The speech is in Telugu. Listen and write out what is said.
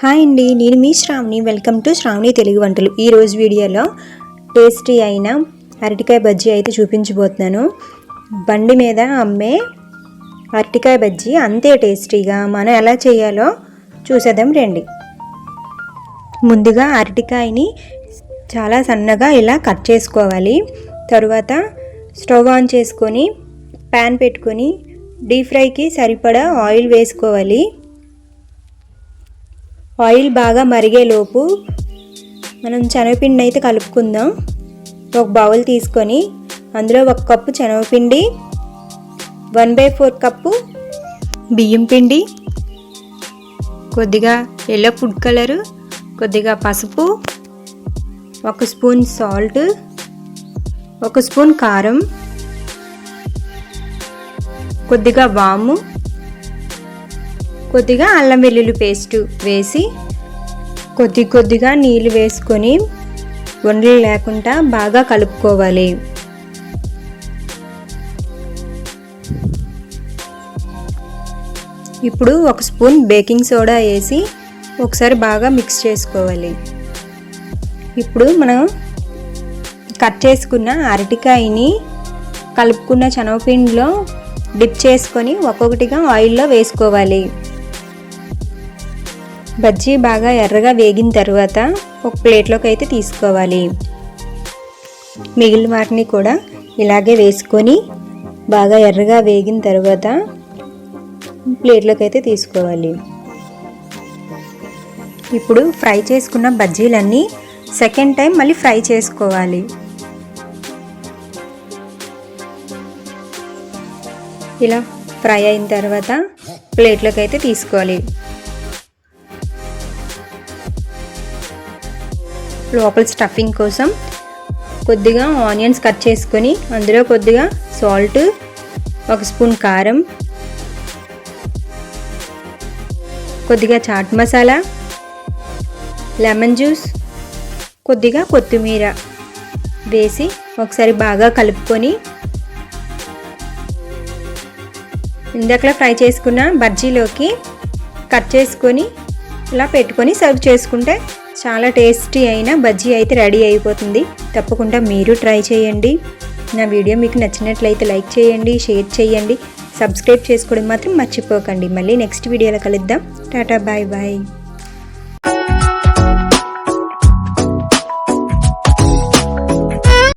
హాయ్ అండి నేను మీ శ్రావణి. వెల్కమ్ టు శ్రావణి తెలుగు వంటలు. ఈరోజు వీడియోలో టేస్టీ అయిన అరటికాయ బజ్జీ అయితే చూపించబోతున్నాను. బండి మీద అమ్మే అరటికాయ బజ్జీ అంతే టేస్టీగా మనం ఎలా చేయాలో చూసేద్దాం రండి. ముందుగా అరటికాయని చాలా సన్నగా ఇలా కట్ చేసుకోవాలి. తరువాత స్టవ్ ఆన్ చేసుకొని ప్యాన్ పెట్టుకొని డీప్ ఫ్రైకి సరిపడా ఆయిల్ వేసుకోవాలి. ఆయిల్ బాగా మరిగేలోపు మనం శనగపిండి అయితే కలుపుకుందాం. ఒక బౌల్ తీసుకొని అందులో ఒక కప్పు శనగపిండి వన్ బై ఫోర్ కప్పు బియ్యం పిండి కొద్దిగా ఎల్లో ఫుడ్ కలరు కొద్దిగా పసుపు ఒక స్పూన్ సాల్ట్ ఒక స్పూన్ కారం కొద్దిగా వాము కొద్దిగా అల్లం వెల్లుల్లి పేస్ట్ వేసి కొద్ది కొద్దిగా నీళ్ళు వేసుకొని వండలు లేకుండా బాగా కలుపుకోవాలి. ఇప్పుడు ఒక స్పూన్ బేకింగ్ సోడా వేసి ఒకసారి బాగా మిక్స్ చేసుకోవాలి. ఇప్పుడు మనం కట్ చేసుకున్న అరటికాయని కలుపుకున్న చనవపిండిలో డిప్ చేసుకొని ఒక్కొక్కటిగా ఆయిల్లో వేసుకోవాలి. బజ్జీ బాగా ఎర్రగా వేగిన తర్వాత ఒక ప్లేట్లోకి అయితే తీసుకోవాలి. మిగిలిన వాటిని కూడా ఇలాగే వేసుకొని బాగా ఎర్రగా వేగిన తర్వాత ప్లేట్లోకి అయితే తీసుకోవాలి. ఇప్పుడు ఫ్రై చేసుకున్న బజ్జీలన్నీ సెకండ్ టైం మళ్ళీ ఫ్రై చేసుకోవాలి. ఇలా ఫ్రై అయిన తర్వాత ప్లేట్లోకి అయితే తీసుకోవాలి. లోపల స్టఫింగ్ కోసం కొద్దిగా ఆనియన్స్ కట్ చేసుకొని అందులో కొద్దిగా సాల్ట్ ఒక స్పూన్ కారం కొద్దిగా చాట్ మసాలా లెమన్ జ్యూస్ కొద్దిగా కొత్తిమీర వేసి ఒకసారి బాగా కలుపుకొని ఇందాకలా ఫ్రై చేసుకున్న బజ్జీలోకి కట్ చేసుకొని ఇలా పెట్టుకొని సర్వ్ చేసుకుంటే చాలా టేస్టీ అయిన బజ్జీ అయితే రెడీ అయిపోతుంది. తప్పకుండా మీరు ట్రై చేయండి. నా వీడియో మీకు నచ్చినట్లయితే లైక్ చేయండి షేర్ చేయండి. సబ్స్క్రైబ్ చేసుకోవడం మాత్రం మర్చిపోకండి. మళ్ళీ నెక్స్ట్ వీడియోలో కలుద్దాం. Tata bye bye.